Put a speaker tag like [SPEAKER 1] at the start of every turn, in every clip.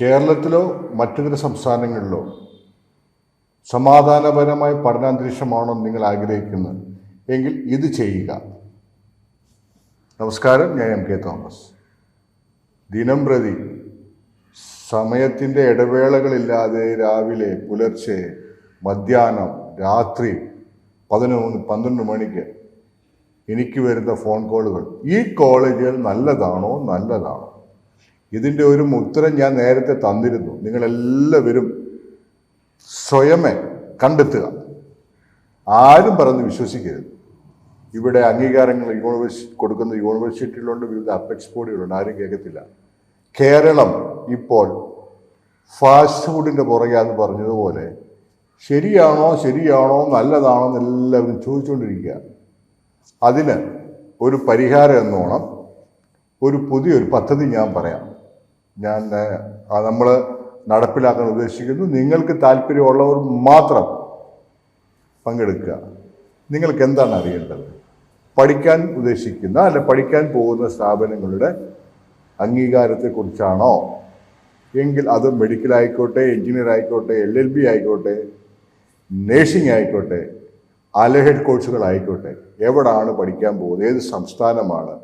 [SPEAKER 1] കേരളത്തിലോ മറ്റിതര സംസ്ഥാനങ്ങളിലോ സമാധാനപരമായ പഠനാന്തരീക്ഷമാണോ നിങ്ങൾ ആഗ്രഹിക്കുന്നത് എങ്കിൽ ഇത് ചെയ്യുക. നമസ്കാരം. ഞാൻ എം കെ തോമസ്. ദിനം പ്രതി സമയത്തിന്റെ ഇടവേളകളില്ലാതെ രാവിലെ പുലർച്ചെ മധ്യാഹ്നം രാത്രി പതിനൊന്ന് പന്ത്രണ്ട് മണിക്ക് എനിക്ക് വരുന്ന ഫോൺ കോളുകൾ ഈ കോളേജുകൾ നല്ലതാണോ? നല്ലതാണോ? ഇതിന്റെ ഒരു ഉത്തരം ഞാൻ നേരത്തെ തന്നിരുന്നു. നിങ്ങളെല്ലാവരും സ്വയമേ കണ്ടെത്തുക. ആരും പറഞ്ഞ് വിശ്വസിക്കരുത്. ഇവിടെ അംഗീകാരങ്ങൾ യൂണിവേഴ്സിറ്റി കൊടുക്കുന്ന യൂണിവേഴ്സിറ്റികളുണ്ട് വിവിധ അപ്പെക്സ് ബോഡികളുണ്ട് ആരും കേൾക്കത്തില്ല. കേരളം ഇപ്പോൾ ഫാസ്റ്റ് ഫുഡിന്റെ പുറകെ പറഞ്ഞതുപോലെ ശരിയാണോ ശരിയാണോ നല്ലതാണോ എന്നെല്ലാവരും ചോദിച്ചുകൊണ്ടിരിക്കുക. അതിന് ഒരു പരിഹാരം എന്നോണം ഒരു പുതിയൊരു പദ്ധതി ഞാൻ പറയാം. ഞാൻ നമ്മൾ നടപ്പിലാക്കാൻ ഉദ്ദേശിക്കുന്നു. നിങ്ങൾക്ക് താല്പര്യമുള്ളവർ മാത്രം പങ്കെടുക്കുക. നിങ്ങൾക്ക് എന്താണ് അറിയേണ്ടത്? പഠിക്കാൻ ഉദ്ദേശിക്കുന്ന അല്ലെ പഠിക്കാൻ പോകുന്ന സ്ഥാപനങ്ങളുടെ അംഗീകാരത്തെക്കുറിച്ചാണോ? എങ്കിൽ അത് മെഡിക്കൽ ആയിക്കോട്ടെ എഞ്ചിനീയർ ആയിക്കോട്ടെ എൽ എൽ ബി ആയിക്കോട്ടെ നേഴ്സിംഗ് ആയിക്കോട്ടെ അലഹെഡ് കോഴ്സുകളായിക്കോട്ടെ എവിടാണ് പഠിക്കാൻ പോകുന്നത്? ഏത് സംസ്ഥാനമാണ്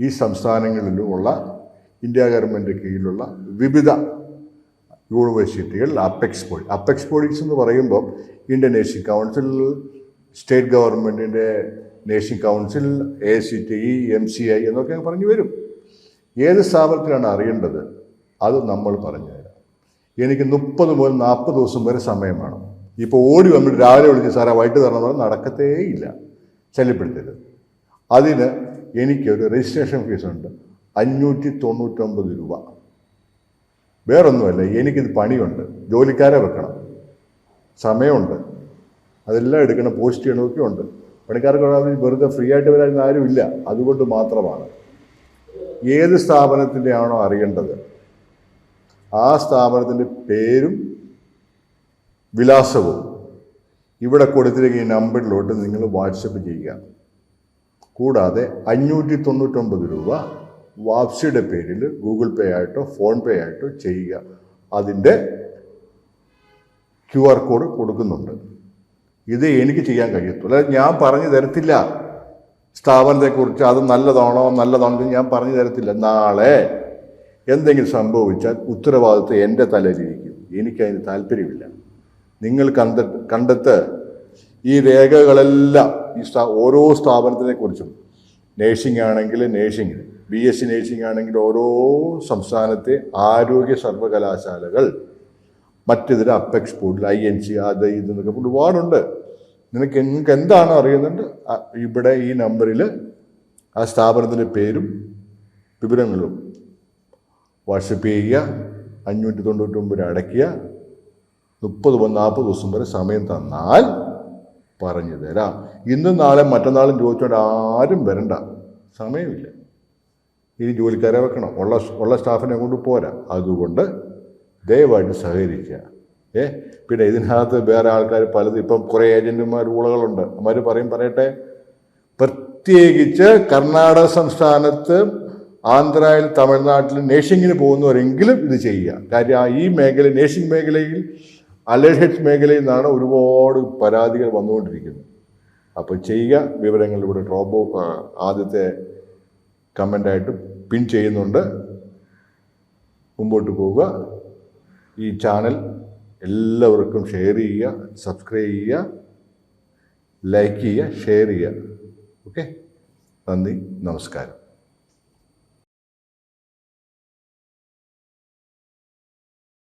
[SPEAKER 1] ഈ സംസ്ഥാനങ്ങളിലുമുള്ള ഇന്ത്യ ഗവൺമെന്റ് കീഴിലുള്ള വിവിധ യൂണിവേഴ്സിറ്റികൾ അപ്പെക്സ് ബോഡി അപ്പെക്സ് ബോഡീസ് എന്ന് പറയുമ്പോൾ ഇന്ത്യൻ നേഴ്സിംഗ് കൗൺസിൽ സ്റ്റേറ്റ് ഗവൺമെന്റിന്റെ nursing council A C T E M C I എന്നൊക്കെ പറഞ്ഞു വരും. ഏത് സ്ഥാപനത്തിലാണ് അറിയേണ്ടത്? അത് നമ്മൾ പറഞ്ഞു തരാം. എനിക്ക് മുപ്പത് മുതൽ നാൽപ്പത് ദിവസം വരെ സമയം വേണം. ഇപ്പോൾ ഓടി വന്നിട്ട് രാവിലെ വിളിച്ച് സാറേ വൈകിട്ട് തരണം പറഞ്ഞാൽ നടക്കത്തേയില്ല ശല്യപ്പെടുത്തരുത്. അതിന് എനിക്കൊരു രജിസ്ട്രേഷൻ ഫീസുണ്ട്. അഞ്ഞൂറ്റി തൊണ്ണൂറ്റൊമ്പത് രൂപ. വേറൊന്നുമല്ല എനിക്കിത് പണിയുണ്ട്. ജോലിക്കാരെ വെക്കണം. സമയമുണ്ട്. അതെല്ലാം എടുക്കണം. പോസ്റ്റ് ചെയ്യണമൊക്കെ ഉണ്ട്. പണിക്കാർക്ക് വെറുതെ ഫ്രീ ആയിട്ട് വരാൻ ആരുമില്ല അതുകൊണ്ട് മാത്രമാണ്. ഏത് സ്ഥാപനത്തിന്റെ ആണോ അറിയേണ്ടത് ആ സ്ഥാപനത്തിന്റെ പേരും വിലാസവും ഇവിടെ കൊടുത്തിരിക്കുന്ന ഈ നമ്പറിലോട്ട് നിങ്ങൾ വാട്സപ്പ് ചെയ്യുക. കൂടാതെ അഞ്ഞൂറ്റി തൊണ്ണൂറ്റൊമ്പത് രൂപ വാപ്സിയുടെ പേരിൽ ഗൂഗിൾ പേ ആയിട്ടോ ഫോൺ പേ ആയിട്ടോ ചെയ്യുക. അതിന്റെ ക്യു ആർ കോഡ് കൊടുക്കുന്നുണ്ട്. ഇത് എനിക്ക് ചെയ്യാൻ കഴിയത്തുള്ളൂ. ഞാൻ പറഞ്ഞു തരത്തില്ല. സ്ഥാപനത്തെക്കുറിച്ച് അത് നല്ലതാണോ നല്ലതാണോ ഞാൻ പറഞ്ഞു തരത്തില്ല. നാളെ എന്തെങ്കിലും സംഭവിച്ചാൽ ഉത്തരവാദിത്വം എന്റെ തലയിലിരിക്കും. എനിക്കതിന് താല്പര്യമില്ല. നിങ്ങൾ കണ്ട കണ്ടെത്ത്. ഈ രേഖകളെല്ലാം ഈ ഓരോ സ്ഥാപനത്തിനെക്കുറിച്ചും. നേഴ്സിംഗ് ആണെങ്കിൽ nursing. B S C nursing ആണെങ്കിൽ ഓരോ സംസ്ഥാനത്തെ ആരോഗ്യ സർവകലാശാലകൾ മറ്റിതര അപ്പെക്സ് ബോർഡിൽ ഐ എൻ സി അത് ഇത് എന്നൊക്കെ ഒരുപാടുണ്ട്. നിനക്ക് നിങ്ങൾക്ക് എന്താണ് അറിയുന്നുണ്ട് ഇവിടെ ഈ നമ്പറിൽ ആ സ്ഥാപനത്തിന്റെ പേരും വിവരങ്ങളും വാട്സപ്പ് ചെയ്യുക അഞ്ഞൂറ്റി തൊണ്ണൂറ്റൊമ്പത് അടയ്ക്കുക മുപ്പത് നാൽപ്പത് ദിവസം വരെ സമയം തന്നാൽ പറഞ്ഞു തരാം. ഇന്നും നാളെ മറ്റന്നാളും ചോദിച്ചുകൊണ്ട് ആരും വരണ്ട. സമയമില്ല. ഇനി ജോലിക്കാരെ വെക്കണം. ഉള്ള ഉള്ള സ്റ്റാഫിനെ കൊണ്ട് പോരാ. അതുകൊണ്ട് ദയവായിട്ട് സഹകരിക്കുക. ഏ? പിന്നെ ഇതിനകത്ത് വേറെ ആൾക്കാർ പലതും ഇപ്പം കുറേ ഏജന്റുമാർ ഊളകളുണ്ട്. അവർ പറയും പറയട്ടെ. പ്രത്യേകിച്ച് കർണാടക സംസ്ഥാനത്ത് ആന്ധ്രയിൽ തമിഴ്നാട്ടിൽ നേഴ്സിങ്ങിന് പോകുന്നവരെങ്കിലും ഇത് ചെയ്യുക. കാര്യം ഈ മേഖല നേഴ്സിംഗ് മേഖലയിൽ അലഹെഡ് മേഖലയിൽ നിന്നാണ് ഒരുപാട് പരാതികൾ വന്നുകൊണ്ടിരിക്കുന്നത്. അപ്പോൾ ചെയ്യുക. വിവരങ്ങൾ ഇവിടെ ഡ്രോപ്പ് ആദ്യത്തെ കമന്റായിട്ട് പിൻ ചെയ്യുന്നുണ്ട്. മുമ്പോട്ട് പോവുക. ഈ ചാനൽ എല്ലാവർക്കും ഷെയർ ചെയ്യുക സബ്സ്ക്രൈബ് ചെയ്യുക ലൈക്ക് ചെയ്യുക ഷെയർ ചെയ്യുക. ഓക്കെ? നന്ദി നമസ്കാരം.